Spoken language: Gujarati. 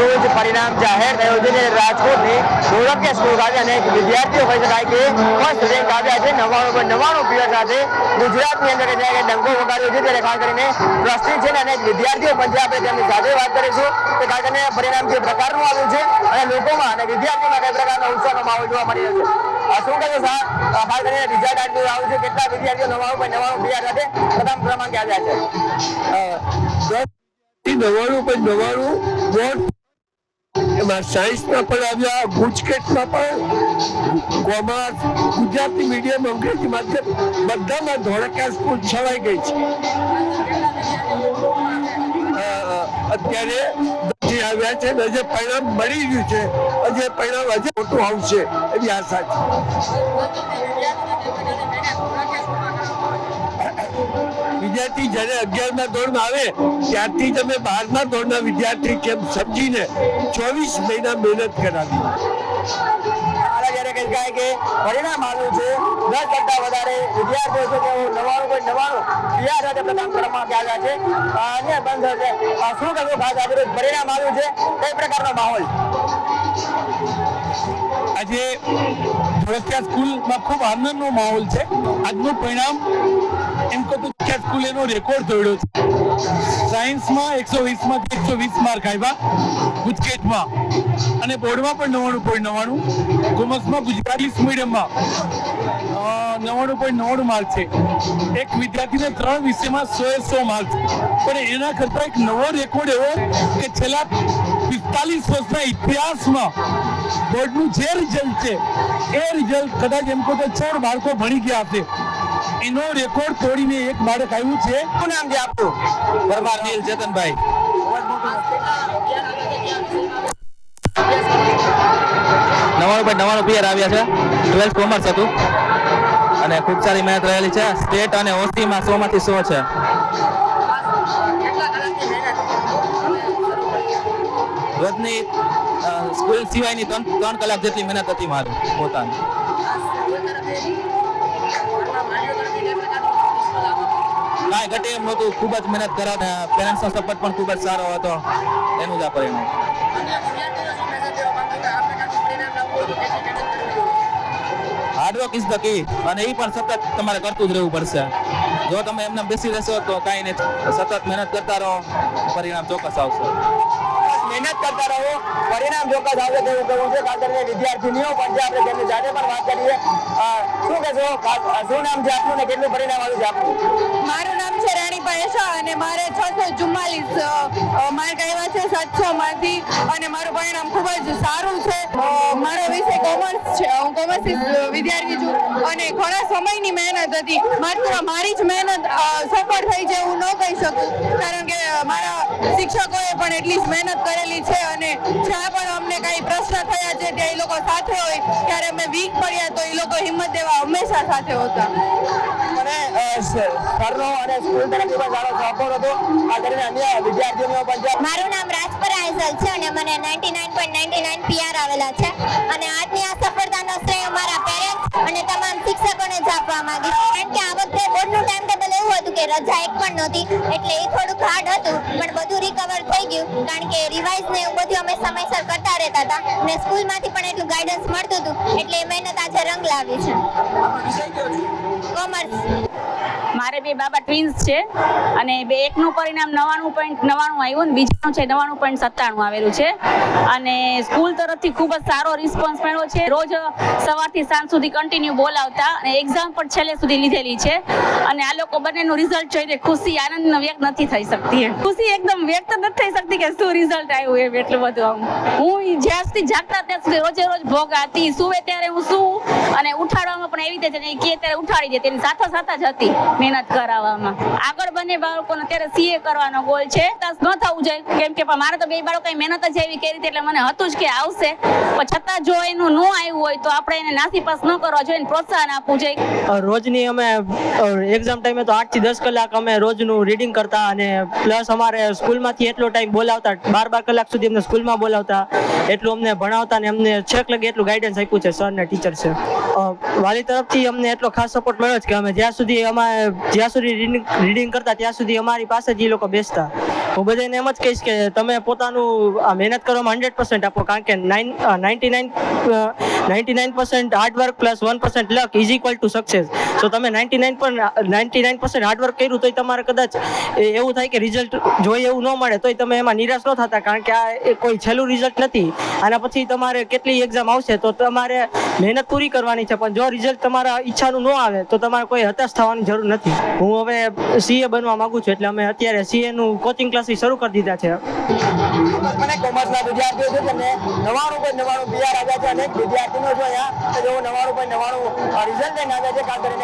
રોજ પરિણામ જાહેર થયો છે રાજકોટની ધોળકિયા સ્કૂલ ખાતે અનેક વિદ્યાર્થીઓ કહી શકાય કે ફર્સ્ટ રેન્ક આવ્યા છે નવ્વાણું પર પીરિયડ સાથે ગુજરાતની અંદર શકાય ડંકો વગાડ્યો છે ત્યારે ખાસ કરીને પ્રશ્ન છે અનેક વિદ્યાર્થીઓ પણ છે, આપણે તેમની સાથે વાત કરીશું. કે ખાસ કરીને પરિણામ જે પ્રકારનું આવ્યું છે અને લોકોમાં અને વિદ્યાર્થીઓમાં કઈ પ્રકારનો ઉત્સાહનો માહોલ જોવા મળી રહ્યો છે. શું કહે સર ખાસ કરીને આવ્યું છે, કેટલા વિદ્યાર્થીઓ નવ્વાણું પર નવ્વાણું સાથે પ્રથમ ક્રમાંકે આવ્યા છે. નવ્વાણું પણ નવ્વાણું બોર્ડ એમાં સાયન્સમાં પણ આવ્યા, ગુજકેટમાં પણ. કોમર્સ, ગુજરાતી મીડિયમ અંગ્રેજી માધ્યમ, બધામાં ધોળકા સ્કૂલ છવાઈ ગઈ છે. અત્યારે દસથી આવ્યા છે ને હજે પરિણામ મળી રહ્યું છે. હજે પરિણામ હજે મોટું આવશે એવી આશા છે. વિદ્યાર્થી જ્યારે અગિયારમા ધોરણમાં આવે ત્યારથી તમે બારમા ધોરણના વિદ્યાર્થી કેમ સમજીને ચોવીસ મહિના મહેનત કરાવી. કહી શકાય કે પરિણામ આવ્યું છે. દસ કરતા વધારે વિદ્યાર્થીઓ છે તેઓ નવ્વાણું પોઈન્ટ નવ્વાણું પીઆર સાથે પ્રથમ ક્રમાંકે આવ્યા છે. અ, બંધ છે. શું કહ્યું ખાસ આજે પરિણામ આવ્યું છે. કઈ પ્રકારનો માહોલ. આજે ધોળકિયા સ્કૂલમાં ખૂબ આનંદનો માહોલ છે. આજનું પરિણામ એમ કહું તો ધોળકિયા સ્કૂલ રેકોર્ડ તોડ્યો છે. સાયન્સમાં એકસો વીસમાંથી એકસો વીસ માર્ક આવ્યા ગુજકેટમાં. અને બોર્ડમાં પણ નવ્વાણું પોઈન્ટ નવ્વાણું. કોમર્સમાં ગુજરાતી મીડિયમમાં નવ્વાણું પોઈન્ટ નવ્વાણું માર્ક છે. એક વિદ્યાર્થીને ત્રણ વિષયમાં સો એ સો માર્ક પણ એના કરતાં એક નવો રેકોર્ડ એવો કે છેલ્લા પિસ્તાલીસ વર્ષના ઇતિહાસમાં બોર્ડનું જે રિઝલ્ટ છે, એ રિઝલ્ટ કદાચ એમ કહો તો ચાર બાળકો ભણી ગયા હશે. એનો રેકોર્ડ તોડીને એક બાળક આવ્યું છે. શું નામ છે આપનું? પરમાર નીલ ચેતનભાઈ નવાણું પોઈન્ટ નવાણું પિયર આવ્યા છે. ટ્વેલ્થ કોમર્સ હતું અને ખૂબ સારી મહેનત રહેલી છે. સ્ટેટ અને ઓસીમાં સો માંથી સો છે. રોજની સ્કૂલ સિવાયની ત્રણ ત્રણ કલાક જેટલી મહેનત હતી મારી પોતાની. કાંઈ ઘટે એમ નહોતું ખૂબ જ મહેનત કરા પેરેન્ટ્સનો સપોર્ટ પણ ખૂબ જ સારો હતો. એનું જ આ પરિણામ. હાર્ડવર્ક ઇઝ ધ કી અને એ પણ સતત તમારે કરતું જ રહેવું પડશે. જો તમે એમને બેસી રહેશો તો કાંઈ નહીં. સતત મહેનત કરતા રહો, પરિણામ ચોક્કસ આવશે. મહેનત કરતા રહો. પરિણામ ચોક્કસ આવશે તેવું કહ્યું છે. ખાસ કરીને વિદ્યાર્થીનીઓ, પણ છે આપણે તેમની સાથે પણ વાત કરીએ શું કહેશો? શું નામ છે આપનું ને કેટલું પરિણામ આવ્યું છે આપનું? મારું નામ છે રાણી પરેશા અને મારે છસો ચુમ્માલીસ માર્ક આવ્યા છે સાતસો માંથી અને મારું પરિણામ ખૂબ જ સારું છે. મારો વિષય કોમર્સ છે. હું કોમર્સ વિદ્યાર્થી છું. અને ઘણા સમયની મહેનત હતી. માત્ર મારી જ મહેનત સફળ થઈ છે હું ન કહી શકું કારણ કે મારા શિક્ષકોએ પણ એટલી જ મહેનત કરેલી છે અને જ્યાં પણ અમને કાંઈ પ્રશ્ન થયા છે ત્યાં એ લોકો સાથે હોય. ત્યારે અમે વીક પડ્યા તો એ લોકો હિંમત દેવા હંમેશા સાથે હોતા. અને સ્કૂલ તરફથી પણ સારો સપોર્ટ હતો. આ કરીને અન્ય વિદ્યાર્થીઓ પણ મારું નામ રાજપરા આઈઝલ છે અને મને 99.99 પીઆર આવેલા છે. અને આજની આ સફળતાનો શ્રેય મારા પેરેન્ટ્સ અને તમામ શિક્ષકોને જ આપવા માંગીશ. કારણ કે આ વખતે બોર્ડનું ટાઈમ ટેબલ એવું હતું કે રજા એક પણ નહોતી, એટલે એ થોડુંક હાર્ડ હતું, પણ બધું રિકવર થઈ ગયું. કારણ કે રિવાઇઝ ને એવું બધું અમે સમયસર કરતા રહેતા હતા અને સ્કૂલમાંથી પણ એટલું ગાઈડન્સ મળતું હતું, એટલે એ મહેનત આજે રંગ લાવી છે? કોમર્સ મારે બે બાબા ટ્વિન્સ છે અને બે એકનું પરિણામ નવાણું પોઈન્ટ નવાણું આવ્યું ને બીજાનું છે નવાણું પોઈન્ટ સત્તાણું આવેલું છે. અને સ્કૂલ તરફથી ખૂબ જ સારો રિસ્પોન્સ મળ્યો છે. રોજ સવારથી સાંજ સુધી કન્ટિન્યુ બોલાવતા અને એક્ઝામ પણ છેલ્લે સુધી લીધેલી છે. અને આ લોકો બંનેનું રિઝલ્ટ જોઈને ખુશી આનંદ વ્યક્ત નથી થઈ શકતી ખુશી એકદમ વ્યક્ત નથી થઈ શકતી કે શું રિઝલ્ટ આવ્યું એમ એટલું બધું આમ. હું જ્યાં સુધી જાગતા ત્યાં સુધી રોજે રોજ ભોગાતી, સુવે ત્યારે હું શું? અને ઉઠાડવામાં પણ એવી રીતે કે ત્યારે ઉઠાડી દે તેની સાથે સાથે જ હતી મહેનત કરાવવામાં. આગળ બંને બાળકોને ત્યારે સીએ કરવાનો ગોલ છે. ન થવું જોઈએ. કેમ કે મારે તો બે બાળકો મહેનત જ એવી કરી હતી એટલે મને હતું જ કે આવશે. પણ છતાં જો એનું ન આવ્યું હોય તો આપણે એને નાસી પાસ ન કરવા જોઈએ પ્રોત્સાહન આપવું જોઈએ. રોજની અમે એક્ઝામ ટાઈમે તો આઠથી દસ કલાક અમે રોજનું રીડિંગ કરતા અને પ્લસ અમારે સ્કૂલમાંથી એટલો ટાઈમ બોલાવતા, બાર બાર કલાક સુધી અમને સ્કૂલમાં બોલાવતા, એટલું અમને ભણાવતા અને અમને છેક લગી એટલું ગાઈડન્સ આપ્યું છે સર ને ટીચર છે વાલી તરફથી અમને એટલો ખાસ સપોર્ટ મળ્યો જ કે અમે જ્યાં સુધી અમારે જ્યાં સુધી રીડિંગ રીડિંગ કરતા ત્યાં સુધી અમારી પાસે જ એ લોકો બેસતા. હું બધાને એમ જ કહીશ કે તમે પોતાનું આ મહેનત કરવામાં હંડ્રેડ પર્સન્ટ આપો, કારણ કે nine ninety nine ninety nine percent hard work plus one percent luck is equal to success so તમે નાઇન્ટી નાઇન પણ ninety nine percent hard work કર્યું તોય તમારે કદાચ એવું થાય કે રિઝલ્ટ જોઈએ એવું ન મળે, તોય તમે એમાં નિરાશ ન થતા, કારણ કે આ કોઈ છેલ્લું રિઝલ્ટ નથી. આના પછી તમારે કેટલી એક્ઝામ આવશે તો તમારે મહેનત પૂરી કરવાની છે, પણ જો રિઝલ્ટ તમારા ઈચ્છાનું ન આવે, તો તમારે કોઈ હતાશ થવાની જરૂર નથી. હું હવે સીએ બનવા માંગુ છું, એટલે અમે અત્યારે સીએ નું કોચિંગ ક્લાસીસ શરૂ કરી દીધા છે. મને વિદ્યાર્થીઓ છે તેમને નવાણું પોઈન્ટ નવાણું પીઆર આવ્યા છે અને વિદ્યાર્થીઓ જો અહીંયા નવાણું પોઈન્ટ નવાણું રિઝલ્ટ લઈને આવ્યા છે ખાસ કરીને